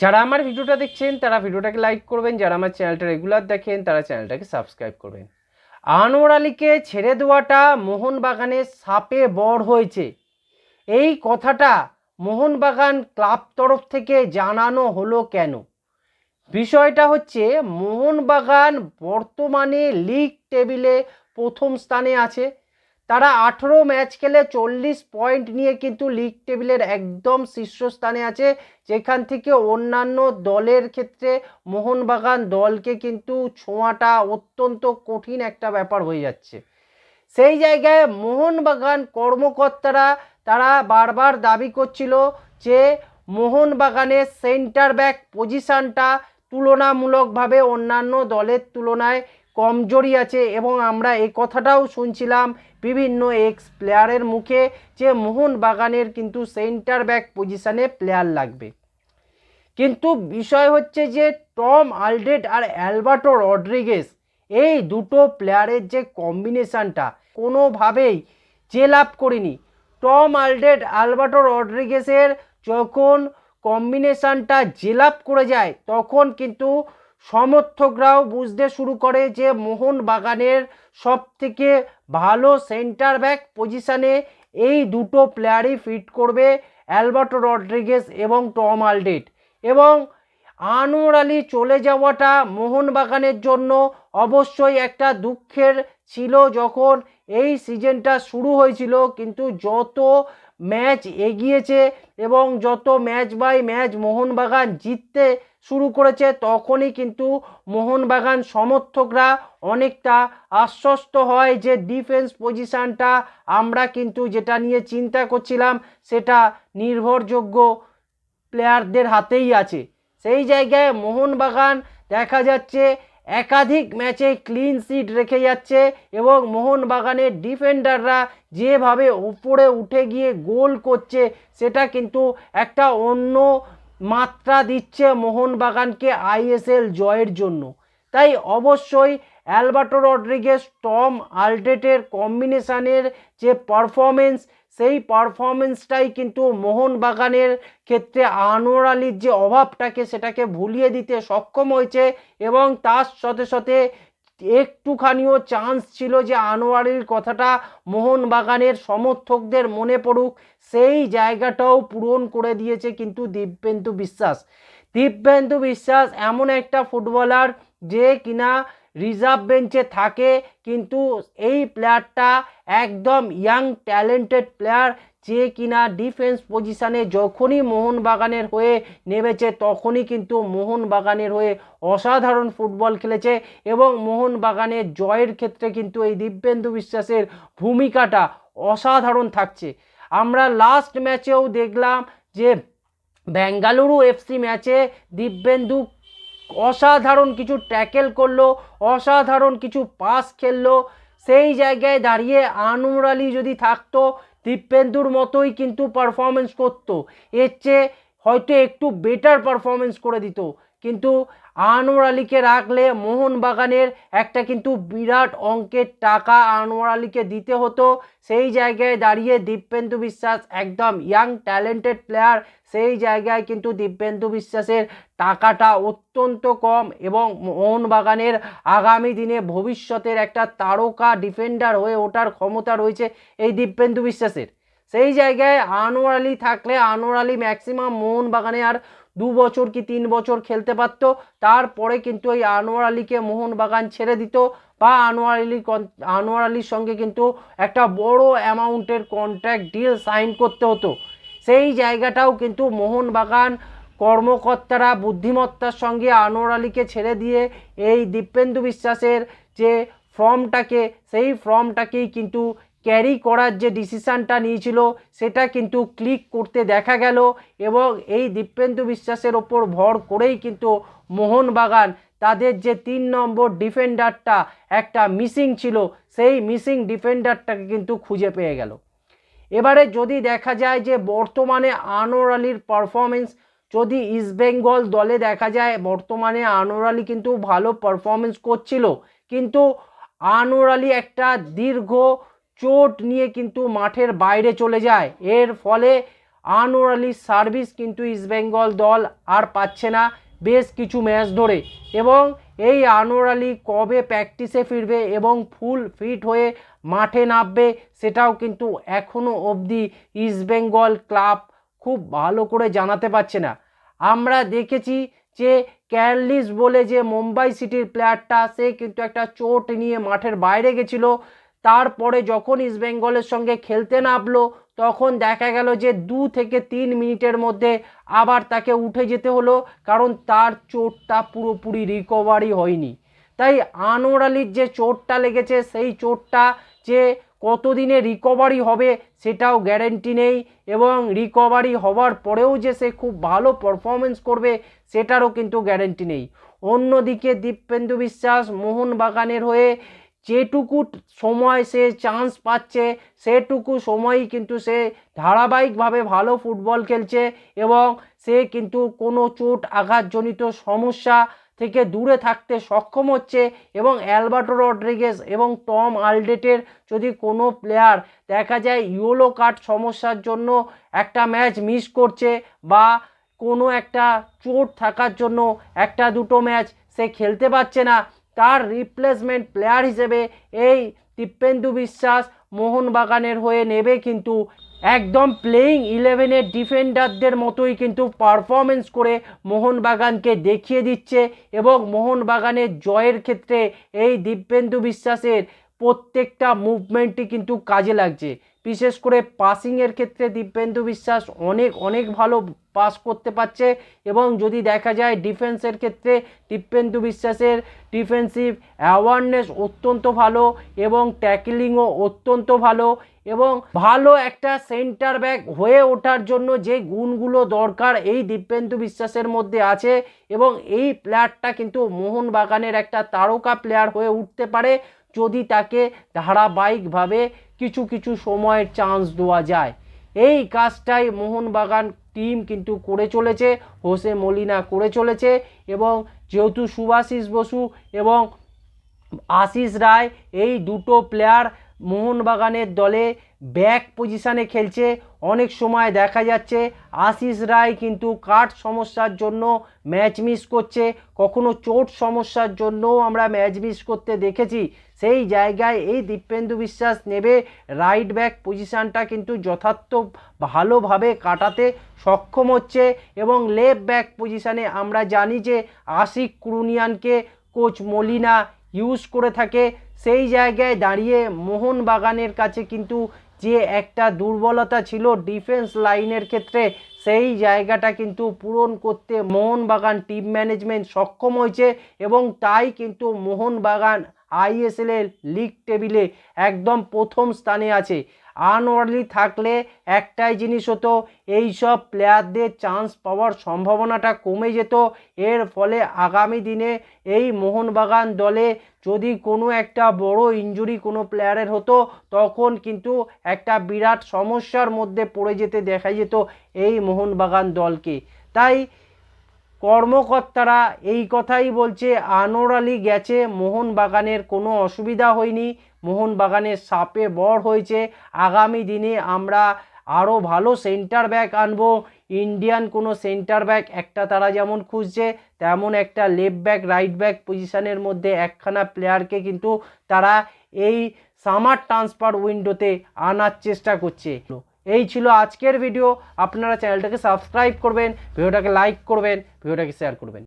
যারা আমার ভিডিওটা দেখছেন, তারা ভিডিওটাকে লাইক করবেন। যারা আমার চ্যানেলটা রেগুলার দেখেন, তারা চ্যানেলটাকে সাবস্ক্রাইব করবেন। আনোয়ার আলীকে ছেড়ে দেওয়াটা মোহনবাগানের সাপে বড় হয়েছে। এই কথাটা মোহনবাগান ক্লাব তরফ থেকে জানানো হলো কেন? বিষয়টা হচ্ছে, মোহনবাগান বর্তমানে লিগ টেবিলে প্রথম স্থানে আছে। তারা আঠেরো ম্যাচ খেলে চল্লিশ পয়েন্ট নিয়ে কিন্তু লিগ টেবিলের একদম শীর্ষস্থানে আছে। যেখান থেকে অন্যান্য দলের ক্ষেত্রে মোহনবাগান দলকে কিন্তু ছোঁয়াটা অত্যন্ত কঠিন একটা ব্যাপার হয়ে যাচ্ছে। সেই জায়গায় মোহনবাগান কর্মকর্তারা, তারা বারবার দাবি করছিল যে মোহনবাগানের সেন্টার ব্যাক পজিশানটা তুলনামূলকভাবে অন্যান্য দলের তুলনায় কমজোরি আছে এবং আমরা এই কথাটাও শুনছিলাম বিভিন্ন এক্স প্লেয়ারের মুখে যে মোহনবাগানের কিন্তু সেন্টার ব্যাক পজিশানে প্লেয়ার লাগবে। কিন্তু বিষয় হচ্ছে যে টম আলডেট আর অ্যালবার্টো রড্রিগেস এই দুটো প্লেয়ারের যে কম্বিনেশানটা কোনোভাবেই জেল আপ করিনি। টম আলডেট আলবার্টো রড্রিগেসের যখন কম্বিনেশানটা জেল আপ করে যায়, তখন কিন্তু সমর্থকরাও বুঝতে শুরু করে যে মোহনবাগানের সব থেকে ভালো সেন্টার ব্যাক পজিশানে এই দুটো প্লেয়ারই ফিট করবে অ্যালবার্টো রড্রিগেস এবং টম আলডেট। এবং আনোয়ার আলী চলে যাওয়াটা মোহনবাগানের জন্য অবশ্যই একটা দুঃখের ছিল যখন এই সিজনটা শুরু হয়েছিল। কিন্তু যত ম্যাচ এগিয়েছে এবং যত ম্যাচ বাই ম্যাচ মোহনবাগান জিততে শুরু করেছে, তখনই কিন্তু মোহনবাগান সমর্থকরা অনেকটা আশ্বস্ত হয় যে ডিফেন্স পজিশানটা আমরা কিন্তু যেটা নিয়ে চিন্তা করছিলাম সেটা নির্ভরযোগ্য প্লেয়ারদের হাতেই আছে। সেই জায়গায় মোহনবাগান দেখা যাচ্ছে একাধিক ম্যাচে ক্লিন সিট রেখে যাচ্ছে এবং মোহনবাগানের ডিফেন্ডাররা যেভাবে উপরে উঠে গিয়ে গোল করছে, সেটা কিন্তু একটা অন্য মাত্রা দিচ্ছে মোহনবাগানকে আইএসএল জয়ের জন্য। তাই অবশ্যই অ্যালবার্টো রড্রিগেস টম আলডেটের কম্বিনেশানের যে পারফরমেন্স সেই পারফরমেন্সটাই কিন্তু মোহনবাগানের ক্ষেত্রে আনোয়ার আলীর যে অভাবটাকে সেটাকে ভুলিয়ে দিতে সক্ষম হয়েছে এবং তার সাথে সাথে একটুখানিও চান্স ছিল যে আনোয়ারির কথাটা মোহনবাগানের সমর্থকদের মনে পড়ুক, সেই জায়গাটাও পূরণ করে দিয়েছে কিন্তু দিব্যেন্দু বিশ্বাস। দিব্যেন্দু বিশ্বাস এমন একটা ফুটবলার যে কিনা রিজার্ভ বেঞ্চে থাকে, কিন্তু এই প্লেয়ারটা একদম ইয়াং ট্যালেন্টেড প্লেয়ার যে কিনা ডিফেন্স পজিশানে যখনই মোহনবাগানের হয়ে নেমেছে, তখনই কিন্তু মোহনবাগানের হয়ে অসাধারণ ফুটবল খেলেছে এবং মোহনবাগানের জয়ের ক্ষেত্রে কিন্তু এই দিব্যেন্দু বিশ্বাসের ভূমিকাটা অসাধারণ থাকছে। আমরা লাস্ট ম্যাচেও দেখলাম যে বেঙ্গালুরু এফসি ম্যাচে দিব্যেন্দু অসাধারণ কিছু ট্যাকেল করল, অসাধারণ কিছু পাস খেললো। সেই জায়গায় দাঁড়িয়ে আনুর আলী যদি থাকতো, দীপেন্দুর মতোই কিন্তু পারফরমেন্স করতো। এর চেয়ে হয়তো একটু বেটার পারফরমেন্স করে দিত। কিন্তু আনোয়ার আলীকে রাখলে মোহনবাগানের একটা কিন্তু বিরাট অঙ্কের টাকা আনোয়ার আলীকে দিতে হতো। সেই জায়গায় দাঁড়িয়ে দিব্যেন্দু বিশ্বাস একদম ইয়াং ট্যালেন্টেড প্লেয়ার সেই জায়গায় কিন্তু দিব্যেন্দু বিশ্বাসের টাকাটা অত্যন্ত কম এবং মোহনবাগানের আগামী দিনে ভবিষ্যতের একটা তারকা ডিফেন্ডার হয়ে ওঠার ক্ষমতা রয়েছে এই দিব্যেন্দু বিশ্বাসের। সেই জায়গায় আনোয়ার আলী থাকলে আনোয়ার আলী ম্যাক্সিমাম মোহনবাগানে আর দু বছর কি তিন বছর খেলতে পারত? তারপরে কিন্তু এই আনোয়ার আলীকে মোহনবাগান ছেড়ে দিত বা আনোয়ার আলী আনোয়ার আলীর সঙ্গে কিন্তু একটা বড় অ্যামাউন্টের কন্ট্রাক্ট ডিল সাইন করতে হতো। সেই জায়গাটাও কিন্তু মোহনবাগান কর্মকর্তারা, বুদ্ধিমত্তার সঙ্গে আনোয়ার আলীকে ছেড়ে দিয়ে এই দীপেন্দু বিশ্বাসের যে ফর্মটাকে, সেই ফর্মটাকেই কিন্তু ক্যারি করার যে ডিসিশানটা নিয়েছিল, সেটা কিন্তু ক্লিক করতে দেখা গেল এবং এই দীপেন্দু বিশ্বাসের ওপর ভর করেই কিন্তু মোহনবাগান তাদের যে তিন নম্বর ডিফেন্ডারটা একটা মিসিং ছিল, সেই মিসিং ডিফেন্ডারটাকে কিন্তু খুঁজে পেয়ে গেল। এবারে যদি দেখা যায় যে বর্তমানে আনোয়ার আলীর পারফরমেন্স যদি ইস্টবেঙ্গল দলে দেখা যায়, বর্তমানে আনোয়ার আলী কিন্তু ভালো পারফরমেন্স করছিল। কিন্তু আনোয়ার আলী একটা দীর্ঘ চোট নিয়ে কিন্তু মাঠের বাইরে চলে যায়। এর ফলে আনোয়ার আলীর সার্ভিস কিন্তু ইস্টবেঙ্গল দল আর পাচ্ছে না বেশ কিছু ম্যাচ ধরে। এবং এই আনোয়ার আলী কবে প্র্যাকটিসে ফিরবে এবং ফুল ফিট হয়ে মাঠে নামবে সেটাও কিন্তু এখনও অবধি ইস্টবেঙ্গল ক্লাব খুব ভালো করে জানাতে পারছে না। আমরা দেখেছি যে ক্যারলিস বলে যে মুম্বাই সিটির প্লেয়ারটা সে কিন্তু একটা চোট নিয়ে মাঠের বাইরে গেছিল। তারপরে যখন ইস্টবেঙ্গলের সঙ্গে খেলতে নামলো, তখন দেখা গেল যে দু থেকে তিন মিনিটের মধ্যে আবার তাকে উঠে যেতে হলো, কারণ তার চোটটা পুরোপুরি রিকভারি হয়নি। তাই আনোয়ার আলীর যে চোটটা লেগেছে, সেই চোটটা যে কতদিনে রিকভারি হবে সেটাও গ্যারেন্টি নেই এবং রিকভারি হওয়ার পরেও যে সে খুব ভালো পারফরমেন্স করবে, সেটারও কিন্তু গ্যারেন্টি নেই। অন্যদিকে দীপেন্দু বিশ্বাস মোহনবাগানের হয়ে যেটুকু সময় সে চান্স পাচ্ছে, সেটুকু সময়ই কিন্তু সে ধারাবাহিকভাবে ভালো ফুটবল খেলছে এবং সে কিন্তু কোনো চোট আঘাতজনিত সমস্যা থেকে দূরে থাকতে সক্ষম হচ্ছে এবং অ্যালবার্টো রড্রিগেস এবং টম আলডেটের যদি কোনো প্লেয়ার দেখা যায় ইয়েলো কার্ড সমস্যার জন্য একটা ম্যাচ মিস করছে বা কোনো একটা চোট থাকার জন্য একটা দুটো ম্যাচ সে খেলতে পারছে না তার রিপ্লেসমেন্ট প্লেয়ার হিসেবে এই দীপেন্দু বিশ্বাস মোহনবাগানের হয়ে নেবে কিন্তু একদম প্লেয়িং ইলেভেনের ডিফেন্ডারদের মতোই কিন্তু পারফরমেন্স করে মোহনবাগানকে দেখিয়ে দিচ্ছে এবং মোহনবাগানের জয়ের ক্ষেত্রে এই দিব্যেন্দু বিশ্বাসের প্রত্যেকটা মুভমেন্টই কিন্তু কাজে লাগছে। বিশেষ করে পাসিংয়ের ক্ষেত্রে দিব্যেন্দু বিশ্বাস অনেক অনেক ভালো পাস করতে পারছে এবং যদি দেখা যায় ডিফেন্সের ক্ষেত্রে দিব্যেন্দু বিশ্বাসের ডিফেন্সিভ অ্যাওয়ারনেস অত্যন্ত ভালো এবং ট্যাকলিংও অত্যন্ত ভালো এবং ভালো একটা সেন্টার ব্যাক হয়ে ওঠার জন্য যে গুণগুলো দরকার এই দিব্যেন্দু বিশ্বাসের মধ্যে আছে এবং এই প্লেয়ারটা কিন্তু মোহনবাগানের একটা তারকা প্লেয়ার হয়ে উঠতে পারে। যদি তাকে ধারাবাহিকভাবে কিছু কিছু সময়ের চান্স দেওয়া যায়। এই কাজটাই মোহনবাগান টিম কিন্তু করে চলেছে, হোসে মলিনা করে চলেছে এবং যেহেতু সুভাশিস বসু এবং আশিস রায় এই দুটো প্লেয়ার মোহনবাগানের দলে ব্যাক পজিশানে খেলছে। অনেক সময় দেখা যাচ্ছে আশিস রায় কিন্তু কাঠ সমস্যার জন্য ম্যাচ মিস করছে। কখনো চোট সমস্যার জন্যও আমরা ম্যাচ মিস করতে দেখেছি। সেই জায়গায় এই দীপেন্দু বিশ্বাস নেবে রাইট ব্যাক পজিশানটা কিন্তু যথার্থ ভালোভাবে কাটাতে সক্ষম হচ্ছে এবং লেফট ব্যাক পজিশানে আমরা জানি যে আশিক কুরুনিয়ানকে কোচ মলিনা ইউজ করে থাকে। সেই জায়গায় দাঁড়িয়ে মোহনবাগানের কাছে কিন্তু যে একটা দুর্বলতা ছিল ডিফেন্স লাইনের ক্ষেত্রে, সেই জায়গাটা কিন্তু পূরণ করতে মোহনবাগান টিম ম্যানেজমেন্ট সক্ষম হয়েছে এবং তাই কিন্তু মোহনবাগান আইএসএল এর লিগ টেবিলে একদম প্রথম স্থানে আছে। আনওয়ারলি থাকলে একটাই জিনিস হতো এই সব প্লেয়ারদের চান্স পাওয়ার সম্ভাবনাটা কমে যেত। এর ফলে আগামী দিনে এই মোহনবাগান দলে যদি কোনো একটা বড় ইঞ্জুরি কোনো প্লেয়ারের হতো, তখন কিন্তু একটা বিরাট সমস্যার মধ্যে পড়ে যেতে দেখা যেত এই মোহনবাগান দলকে। তাই কর্মকর্তারা এই কথাই বলছে আনোয়ার আলী গেছে, মোহনবাগানের কোনো অসুবিধা হয়নি। মোহনবাগানের সাপে বড় হয়েছে। আগামী দিনে আমরা আরও ভালো সেন্টার ব্যাক আনব। ইন্ডিয়ান কোনো সেন্টার ব্যাক একটা তারা যেমন খুঁজছে, তেমন একটা লেফট ব্যাক রাইট ব্যাক পজিশনের মধ্যে একখানা প্লেয়ারকে কিন্তু তারা এই সামার ট্রান্সফার উইন্ডোতে আনার চেষ্টা করছে। এই ছিল আজকের ভিডিও আপনারা চ্যানেলটাকে সাবস্ক্রাইব করবেন ভিডিওটাকে লাইক করবেন ভিডিওটাকে শেয়ার করবেন।